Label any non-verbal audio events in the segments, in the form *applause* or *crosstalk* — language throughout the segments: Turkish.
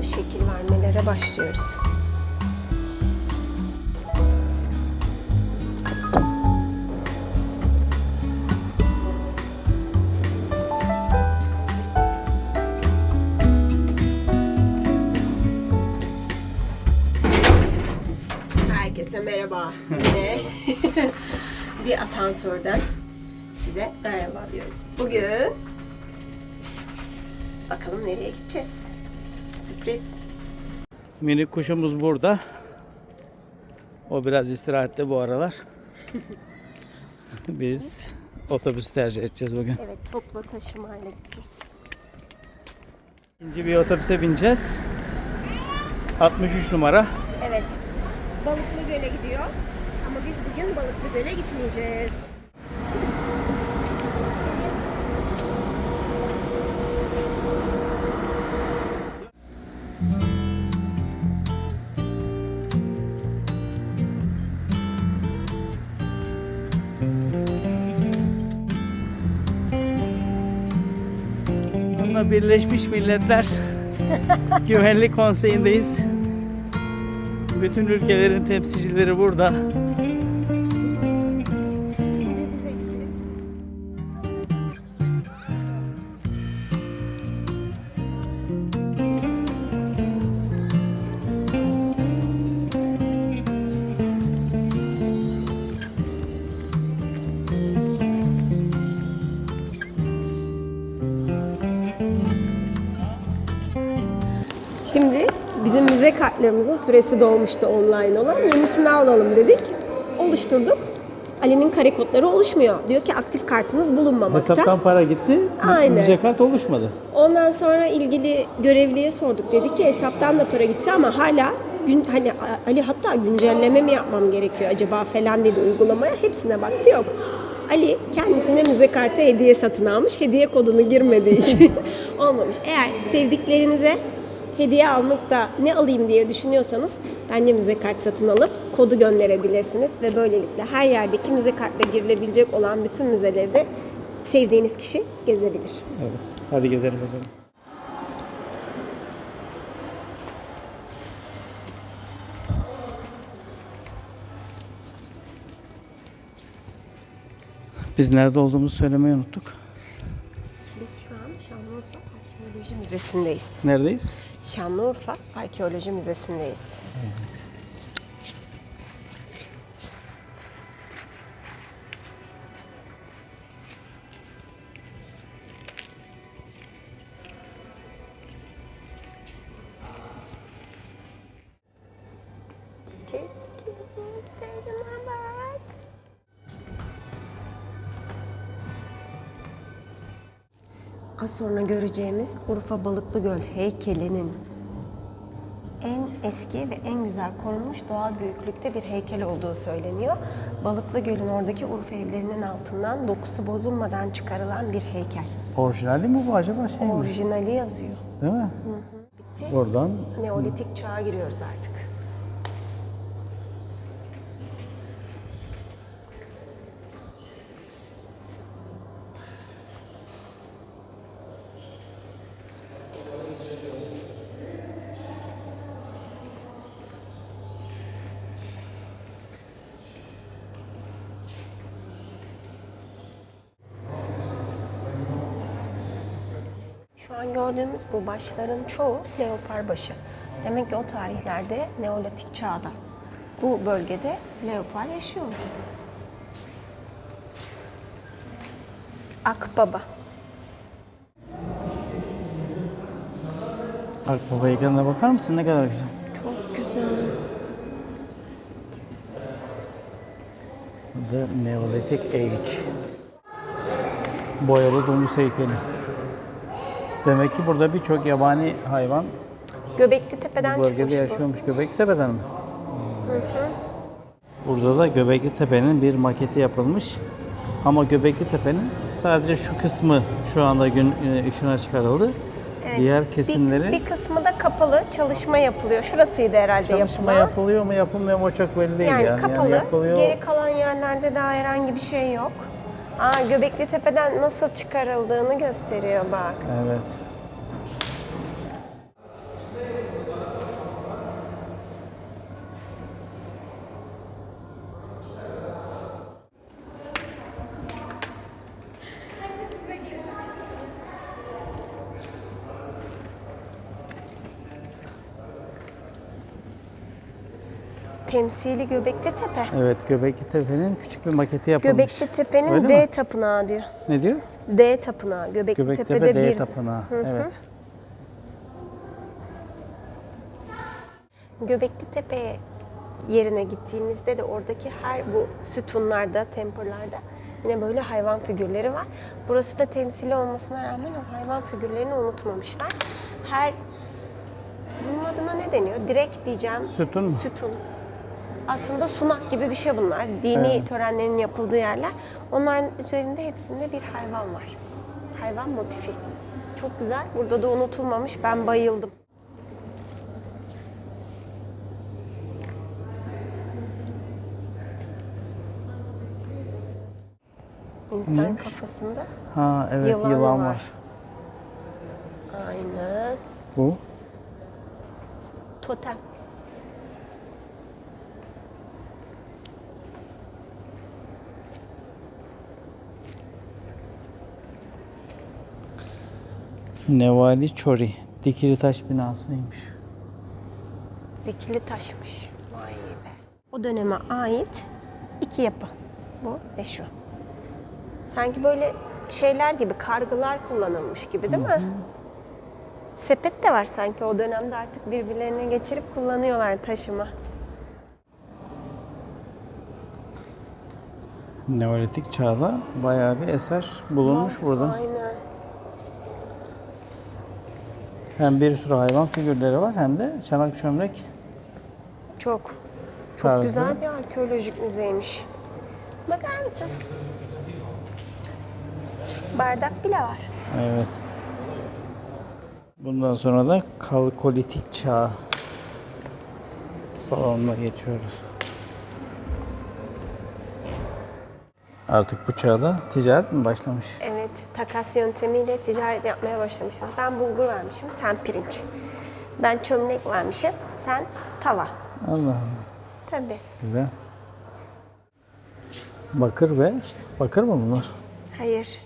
Burada şekil vermelere başlıyoruz. Herkese merhaba. Yine *laughs* bir asansörden size merhaba diyoruz. Bugün bakalım nereye gideceğiz? Sürpriz. Minik kuşumuz burada. O biraz istirahatte bu aralar. *laughs* Biz otobüs tercih edeceğiz bugün. Evet topla taşımayla gideceğiz. İkinci bir otobüse bineceğiz. 63 numara. Evet. Balıklı Göl'e gidiyor. Ama biz bugün Balıklı Göl'e gitmeyeceğiz. Bununla Birleşmiş Milletler *laughs* Güvenlik Konseyi'ndeyiz. Bütün ülkelerin temsilcileri burada. Müze kartlarımızın süresi dolmuştu online olan. Yenisini alalım dedik. Oluşturduk. Ali'nin kare kodları oluşmuyor. Diyor ki aktif kartınız bulunmamakta. Hesaptan para gitti. Aynen. Müze kart oluşmadı. Ondan sonra ilgili görevliye sorduk. Dedik ki hesaptan da para gitti ama hala gün hani Ali hatta güncelleme mi yapmam gerekiyor acaba falan dedi uygulamaya. Hepsine baktı yok. Ali kendisine müze kartı hediye satın almış. Hediye kodunu girmediği için *laughs* olmamış. Eğer sevdiklerinize hediye almakta ne alayım diye düşünüyorsanız bence müze kart satın alıp kodu gönderebilirsiniz ve böylelikle her yerdeki müze kartla girilebilecek olan bütün müzeleri sevdiğiniz kişi gezebilir. Evet. Hadi gezelim o zaman. Biz nerede olduğumuzu söylemeyi unuttuk. Biz şu an Şanlıurfa Arkeoloji Müzesi'ndeyiz. Neredeyiz? Şanlıurfa Arkeoloji Müzesi'ndeyiz. Bak. Az sonra göreceğimiz Urfa Balıklı Göl heykelinin eski ve en güzel korunmuş doğal büyüklükte bir heykel olduğu söyleniyor. Balıklı Göl'ün oradaki Urfa evlerinin altından dokusu bozulmadan çıkarılan bir heykel. Orijinali mi bu acaba şey mi? Orijinali yazıyor. Değil mi? Bitti. Oradan Neolitik çağa giriyoruz artık. Şu an gördüğümüz bu başların çoğu leopar başı. Demek ki o tarihlerde Neolitik çağda bu bölgede leopar yaşıyormuş. Akbaba. Akbaba heykeline bakar mısın? Ne kadar güzel. Çok güzel. The Neolithic Age. Boyalı domuz heykeli. Demek ki burada birçok yabani hayvan Göbekli Tepe'den bu bölgede çıkmış yaşıyormuş Göbekli Tepe'den mi? Burada da Göbekli Tepe'nin bir maketi yapılmış. Ama Göbekli Tepe'nin sadece şu kısmı şu anda gün e, ışığına çıkarıldı. Diğer kesimleri Bir, bir kısmı da kapalı çalışma yapılıyor. Şurasıydı herhalde çalışma yapılan. yapılıyor mu yapılmıyor mu o çok belli değil Yani, yani. kapalı. yapılıyor. Geri kalan yerlerde daha herhangi bir şey yok. Aa, Göbekli Tepe'den nasıl çıkarıldığını gösteriyor bak. Evet. Temsili Göbekli Tepe. Evet Göbekli Tepe'nin küçük bir maketi yapılmış. Göbekli Tepe'nin D mi? tapınağı diyor. Ne diyor? D tapınağı. Göbekli, Göbekli Tepe'de Tepe D bir. Tapınağı. Hı hı. Evet. Göbekli Tepe yerine gittiğimizde de oradaki her bu sütunlarda, tempurlarda yine böyle hayvan figürleri var. Burası da temsili olmasına rağmen o hayvan figürlerini unutmamışlar. Her bunun adına ne deniyor? Direkt diyeceğim. Sütun mu? Sütun. Aslında sunak gibi bir şey bunlar. Dini Evet. törenlerin yapıldığı yerler. Onların üzerinde hepsinde bir hayvan var. Hayvan motifi. Çok güzel. Burada da unutulmamış. Ben bayıldım. İnsan Neymiş? kafasında Ha evet Yılan yılan, var. var. aynen Bu. Nevali Çori. Dikili taş binasıymış. Dikili taşmış. Vay be. O döneme ait iki yapı. Bu ve şu. Sanki böyle şeyler gibi, kargılar kullanılmış gibi değil mi? Sepet de var sanki o dönemde artık birbirlerine geçirip kullanıyorlar taşıma. Neolitik çağda bayağı bir eser bulunmuş burada. Aynen. Hem bir sürü hayvan figürleri var hem de çanak çömlek Çok. Çok Tarzı. güzel bir arkeolojik müzeymiş. Bakar mısın? Bardak bile var. Evet. Bundan sonra da kalkolitik çağ salonuna geçiyoruz. Artık bu çağda ticaret mi başlamış? Evet, takas yöntemiyle ticaret yapmaya başlamışız. Ben bulgur vermişim, sen pirinç. Ben çömlek vermişim, sen tava. Allah Allah. Tabii. Güzel. Bakır ve bakır mı bunlar? Hayır.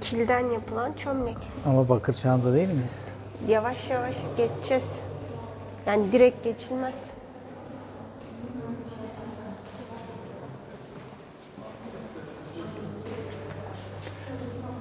Kilden yapılan çömlek. Ama bakır çağında değil miyiz? Yavaş yavaş geçeceğiz. Yani direkt geçilmez.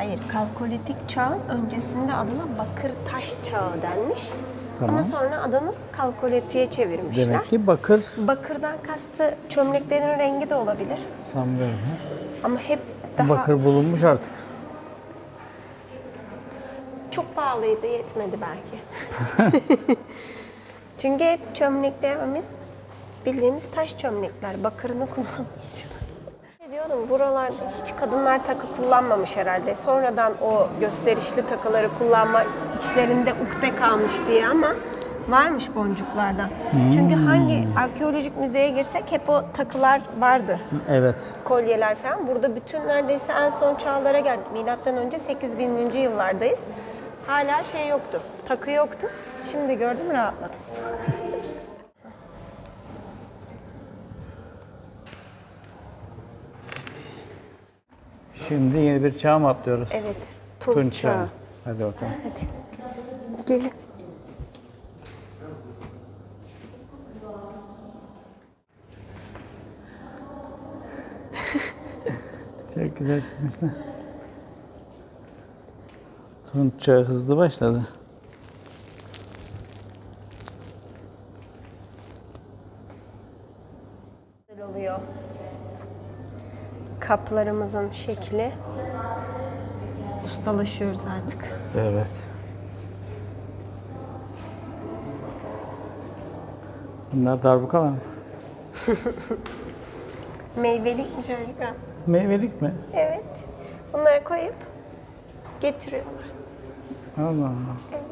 Hayır, kalkolitik çağın öncesinde adına bakır taş çağı denmiş. Tamam. Ama sonra adını kalkolitiğe çevirmişler. Demek ki bakır Bakırdan kastı çömleklerin rengi de olabilir. sanmıyorum. Ama hep daha Bakır bulunmuş artık. çok pahalıydı, yetmedi belki. *laughs* Çünkü hep çömleklerimiz bildiğimiz taş çömlekler. Bakırını kullanmışlar. Diyordum buralarda hiç kadınlar takı kullanmamış herhalde. Sonradan o gösterişli takıları kullanma içlerinde ukde kalmış diye ama varmış boncuklardan. Çünkü hangi arkeolojik müzeye girsek hep o takılar vardı. Evet. kolyeler falan. Burada bütün neredeyse en son çağlara geldik. Milattan önce 8000. yıllardayız. Hala şey yoktu. Takı yoktu. Şimdi gördüm rahatladım. *laughs* Şimdi yeni bir çağ mı atlıyoruz? Evet. Tunç, Tunç çağı. Hadi bakalım. Hadi. Gelin. *laughs* Çok güzel çizmişler. Tunç çağı hızlı başladı. Güzel oluyor. Kaplarımızın şekli. Ustalaşıyoruz artık. Evet. Bunlar darbukalar mı? *laughs* Meyvelik mi çocuklar? Meyvelik mi? Evet. Bunları koyup getiriyorlar. Allah Allah. Evet.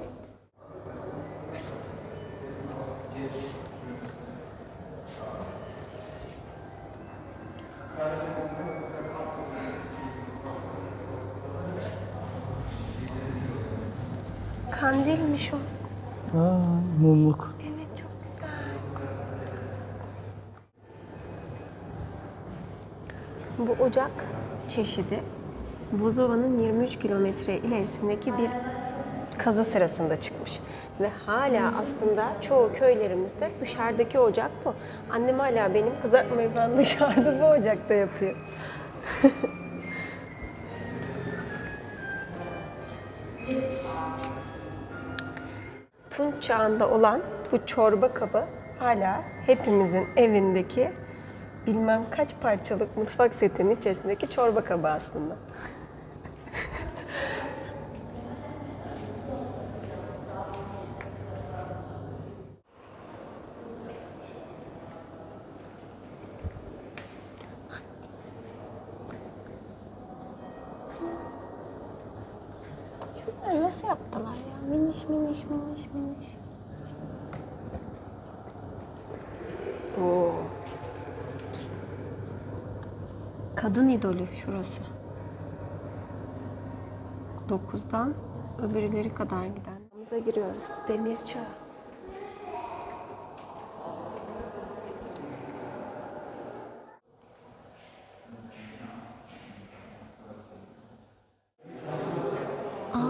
Kandilmiş o. Aa, mumluk. Evet çok güzel. Bu ocak çeşidi Bozova'nın 23 kilometre ilerisindeki bir kazı sırasında çıkmış. Ve hala aslında çoğu köylerimizde dışarıdaki ocak bu. Annem hala benim kızartmayı falan *laughs* dışarıda bu ocakta yapıyor. *laughs* Tunç çağında olan bu çorba kabı hala hepimizin evindeki bilmem kaç parçalık mutfak setinin içerisindeki çorba kabı aslında. Şunları nasıl yaptılar ya? Miniş miniş miniş miniş. Oo. Kadın idolü şurası. 9'dan öbürleri kadar giden. Giriyoruz. Demir çağı.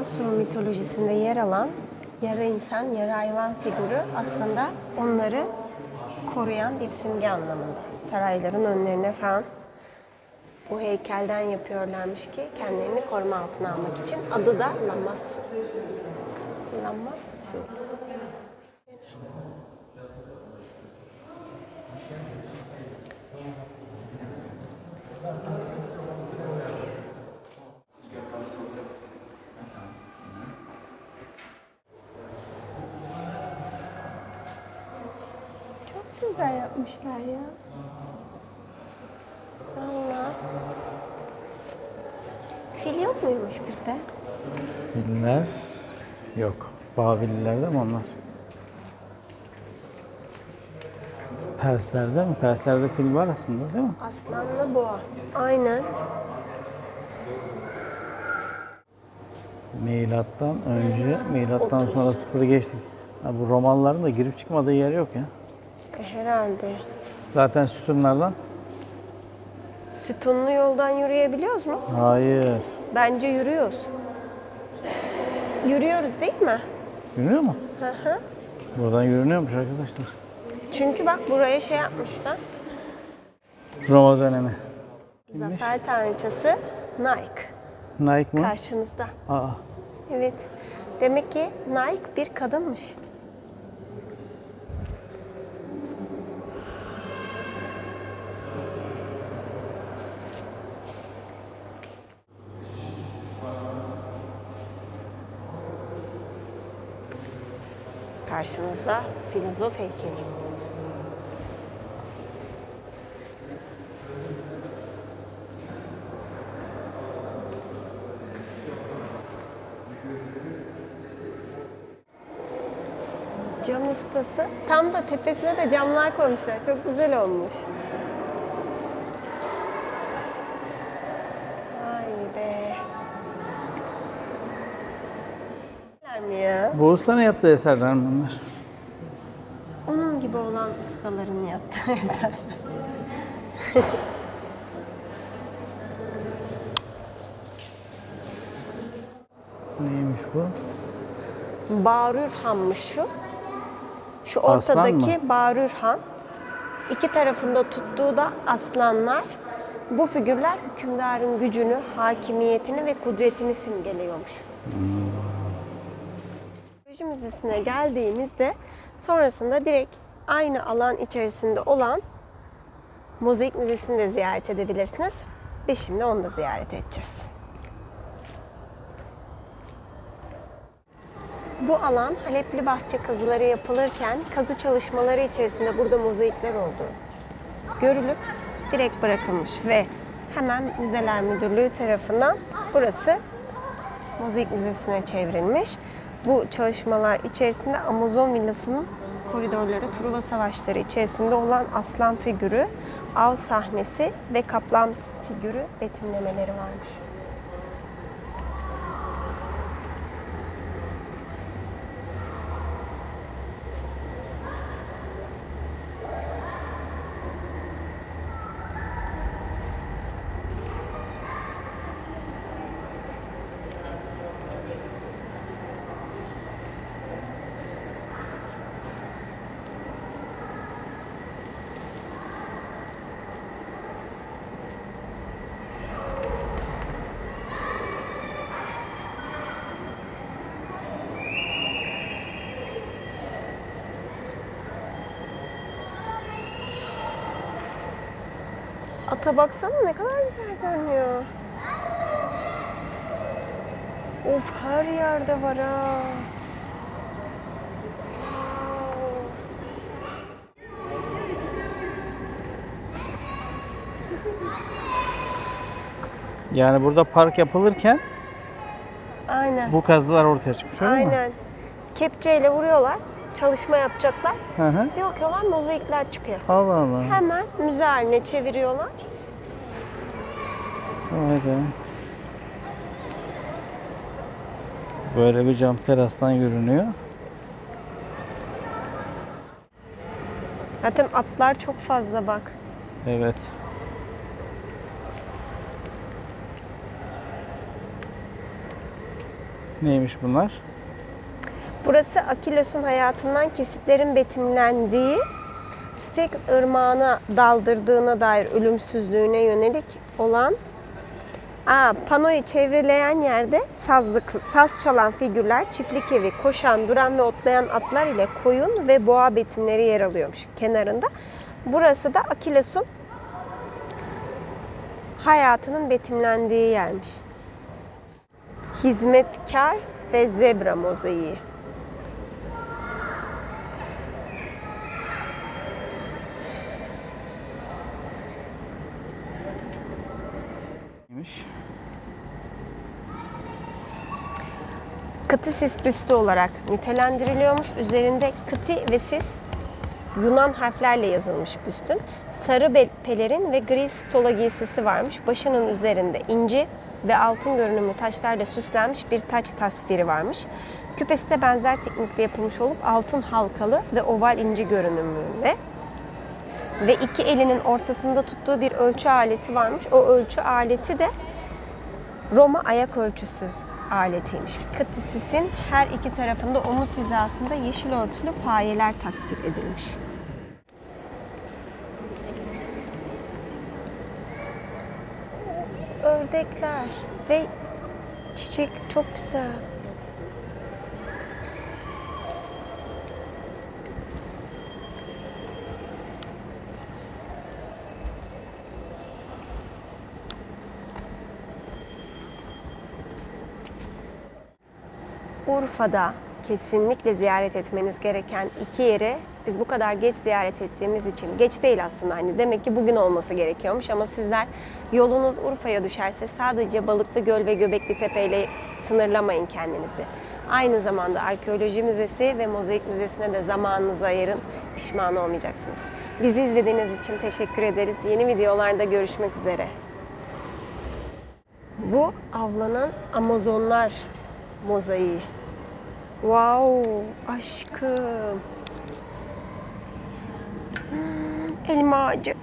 Asur mitolojisinde yer alan yarı insan, yarı hayvan figürü aslında onları koruyan bir simge anlamında. Sarayların önlerine falan bu heykelden yapıyorlarmış ki kendilerini koruma altına almak için. Adı da Lamassu. Lamassu. Çok güzel yapmışlar ya. Valla. Fil yok muymuş bizde? Filler yok. Bavilliler mi onlar? Perslerde mi? Perslerde fil var aslında değil mi? Aslanlı boğa. Aynen. Milattan önce, milattan Otuz. sonra sıfırı geçtik. Ha, bu Romalıların da girip çıkmadığı yer yok ya. E, herhalde. Zaten sütunlardan. Sütunlu yoldan yürüyebiliyoruz mu? Hayır. Bence yürüyoruz. Yürüyoruz değil mi? Yürünüyor mu? Hı hı. Buradan yürünüyormuş arkadaşlar. Çünkü bak buraya şey yapmışlar. Roma dönemi. Zafer tanrıçası Nike. Nike mı? Karşınızda. Aa. Evet. Demek ki Nike bir kadınmış. Karşınızda filozof heykeli. Cam ustası. Tam da tepesine de camlar koymuşlar. Çok güzel olmuş. Vay be. Güzeller ne yaptığı eserler mi bunlar? Onun gibi olan ustaların yaptığı *laughs* eser. Neymiş bu? Bağrur Han'mış şu. Şu Aslan ortadaki Bağrur Han. İki tarafında tuttuğu da aslanlar. Bu figürler hükümdarın gücünü, hakimiyetini ve kudretini simgeliyormuş. Teknoloji Müzesi'ne geldiğimizde sonrasında direkt aynı alan içerisinde olan Mozaik Müzesi'ni de ziyaret edebilirsiniz. Biz şimdi onu da ziyaret edeceğiz. Bu alan Halepli bahçe kazıları yapılırken kazı çalışmaları içerisinde burada mozaikler oldu. Görülüp direkt bırakılmış ve hemen Müzeler Müdürlüğü tarafından burası Mozaik Müzesi'ne çevrilmiş. Bu çalışmalar içerisinde Amazon villasının koridorları, Truva Savaşları içerisinde olan aslan figürü, av sahnesi ve kaplan figürü betimlemeleri varmış. Ata baksana ne kadar güzel görünüyor. Of her yerde var ha. Yani burada park yapılırken Aynen. bu kazılar ortaya çıkmış öyle mi? Aynen. Kepçeyle vuruyorlar. Çalışma yapacaklar. Hı hı. Bir bakıyorlar mozaikler çıkıyor. Allah Allah. Hemen müze haline çeviriyorlar. Vay be. Böyle bir cam terastan görünüyor. Zaten atlar çok fazla bak. Evet. Neymiş bunlar? Burası Akilos'un hayatından kesitlerin betimlendiği Styx ırmağına daldırdığına dair ölümsüzlüğüne yönelik olan Aa, panoyu çevreleyen yerde sazlık, saz çalan figürler, çiftlik evi, koşan, duran ve otlayan atlar ile koyun ve boğa betimleri yer alıyormuş kenarında. Burası da Akilos'un hayatının betimlendiği yermiş. Hizmetkar ve zebra mozaiği. Kıtisis büstü olarak nitelendiriliyormuş. Üzerinde kıti ve sis Yunan harflerle yazılmış büstün. Sarı pelerin ve gri stola giysisi varmış. Başının üzerinde inci ve altın görünümlü taşlarla süslenmiş bir taç tasviri varmış. Küpesi de benzer teknikte yapılmış olup altın halkalı ve oval inci görünümlüğünde. Ve iki elinin ortasında tuttuğu bir ölçü aleti varmış. O ölçü aleti de Roma ayak ölçüsü aletiymiş. Kıtisisin her iki tarafında omuz hizasında yeşil örtülü payeler tasvir edilmiş. Ördekler ve çiçek çok güzel. Urfa'da kesinlikle ziyaret etmeniz gereken iki yeri biz bu kadar geç ziyaret ettiğimiz için geç değil aslında hani demek ki bugün olması gerekiyormuş ama sizler yolunuz Urfa'ya düşerse sadece Balıklı Göl ve Göbekli Tepe ile sınırlamayın kendinizi. Aynı zamanda Arkeoloji Müzesi ve Mozaik Müzesi'ne de zamanınızı ayırın. Pişman olmayacaksınız. Bizi izlediğiniz için teşekkür ederiz. Yeni videolarda görüşmek üzere. Bu avlanan Amazonlar mozaiği. Wow, aşkım. Hmm, elma ağacı.